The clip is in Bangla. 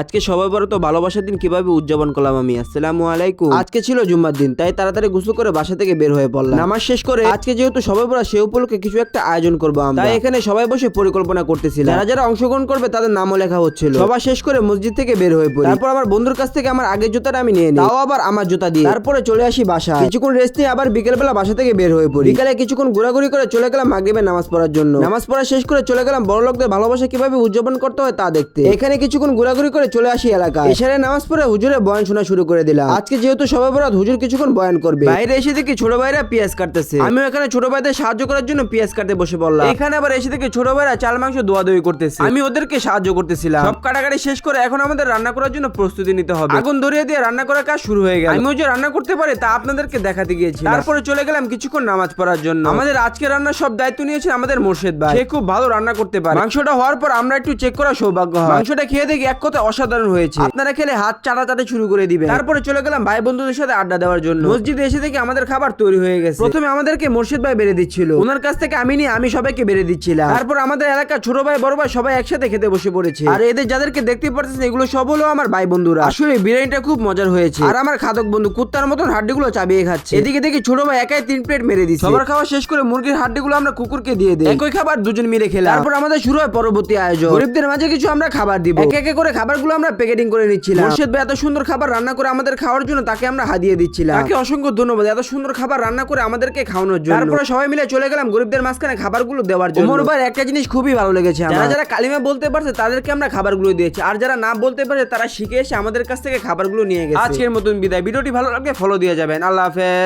আজকে সবাই বড় তো ভালোবাসার দিন কীভাবে উদযাপন করলাম আমি? আসসালামু আলাইকুম। আজকে ছিল জুম্মার দিন তাই তাড়াতাড়ি গোসল করে বাসা থেকে বের হয়ে পড়লাম। নামাজ শেষ করে আজকে যেহেতু সবাই বড় সে উপলক্ষে কিছু একটা আয়োজন করব আমরা। তাই এখানে সবাই বসে পরিকল্পনা করতেছিলাম। যারা যারা অংশগ্রহণ করবে তাদের নামও লেখা হচ্ছিল। সবার শেষ করে মসজিদ থেকে বের হয়ে পড়ি। তারপর আমার বন্ধুর কাছ থেকে আমার আগের জুতাটা আমি নিয়ে নিই। তাও আবার আমার জুতা দিয়ে। তারপরে চলে আসি বাসা কিছুক্ষণ রেস্ট নিয়ে আবার বিকেলবেলা বাসা থেকে বের হয়ে পড়ি। বিকালে কিছুক্ষণ ঘোরাঘুরি করে চলে গেলাম মাগরিবের নামাজ পড়ার জন্য। নামাজ পড়া শেষ করে চলে গেলাম বড় লোকদের ভালোবাসা কীভাবে উদযাপন করতে হয় তা দেখতে। এখানে কিছুক্ষণ ঘোরাঘুরি করে চলে আসি এলাকায়। এসারে নামাজ পড়ে হুজুরের বয়ান শোনা শুরু করে দিলাম। আজকে যেহেতু সবাই বরাত হুজুর কিছুক্ষণ বয়ান করবে। বাইরে এসে দেখি ছোট ভাইরা পেঁয়াজ কাটতেছে। আমিও এখানে ছোট ভাইদের সাহায্য করার জন্য পেঁয়াজ কাটতে বসে পড়লাম। এখানে আবার এসে দেখি ছোট ভাইরা চাল মাংস দোয়া দই করতেছে। আমি ওদেরকে সাহায্য করতেছিলাম। সব কাটাকাটি শেষ করে এখন আমাদের রান্না করার জন্য প্রস্তুতি নিতে হবে। আগুন ধরিয়ে দিয়ে রান্না করার কাজ শুরু হয়ে গেল। আমিও যে রান্না করতে পারি তা আপনাদেরকে দেখাতে গিয়েছি তারপরে চলে গেলাম কিছুক্ষণ নামাজ পড়ার জন্য। আমাদের আজকে রান্নার সব দায়িত্ব নিয়েছে আমাদের মোর্শেদ ভাই। সে খুব ভালো রান্না করতে পারে। মাংসটা হওয়ার পর আমরা একটু চেক করা সৌভাগ্য হয়। মাংসটা খেয়ে দেখি এক কথা অসাধারণ হয়েছে। আপনারা খেলে হাত চাটাচাটে শুরু করে দিবেন। তারপরে চলে গেলাম ভাই বন্ধুদের সাথে আড্ডা দেওয়ার জন্য। মসজিদে এসে দেখি আমাদের খাবার তৈরি হয়ে গেছে। প্রথমে আমাদেরকে মোর্শেদ ভাই বেড়ে দিচ্ছিল। ওনার কাছ থেকে আমি নিয়ে আমি সবাইকে বেড়ে দিচ্ছিলাম। তারপর আমাদের এলাকার ছোট ভাই, বড় ভাই সবাই একসাথে খেতে বসে পড়েছে। আর এদের যাদেরকে দেখতে পারতেছেন, এগুলো সব হলো আমার ভাই বন্ধুরা। আসলে বিরিয়ানিটা খুব মজার হয়েছে। আর আমার খাদক বন্ধু কুত্তার মতন হাড্ডিগুলো চাবিয়ে খাচ্ছে। এদিকে দেখি ছোট ভাই একাই তিন প্লেট মেরে দিচ্ছে। সবার খাওয়া শেষ করে মুরগির হাড্ডিগুলো আমরা কুকুরকে দিয়ে দিই। একই খাবার দুজন মিলে খেলাম। তারপর আমাদের শুরু হয় পরবর্তী আয়োজন। গরিবদের মাঝে কিছু আমরা খাবার দিব। একে একে করে খাবারগুলো আমরা প্যাকেটিং করে নিচ্ছিলাম। মুর্শেদ ভাই এত সুন্দর খাবার রান্না করে আমাদের খাওয়ার জন্য তাকে আমরা হাদিয়ে দিচ্ছিলাম। তাকে অসংখ্য ধন্যবাদ এত সুন্দর খাবার রান্না করে আমাদেরকে খাওয়ানোর জন্য। তারপরে সবাই মিলে চলে গেলাম গরিবদের মাঝখানে খাবারগুলো দেওয়ার জন্য। ওমর ভাইয়ের একটা জিনিস খুবই ভালো লেগেছে আমার। যারা যারা কালিমা বলতে পারছে তাদেরকে আমরা খাবারগুলো দিয়েছি। আর যারা না বলতে পারছে তারা শিখে এসে আমাদের কাছ থেকে খাবারগুলো নিয়ে গেছে। আজকের মতন বিদায়। ভিডিওটি ভালো লাগলে ফলো দিয়ে যাবেন। আল্লাহ হাফেজ।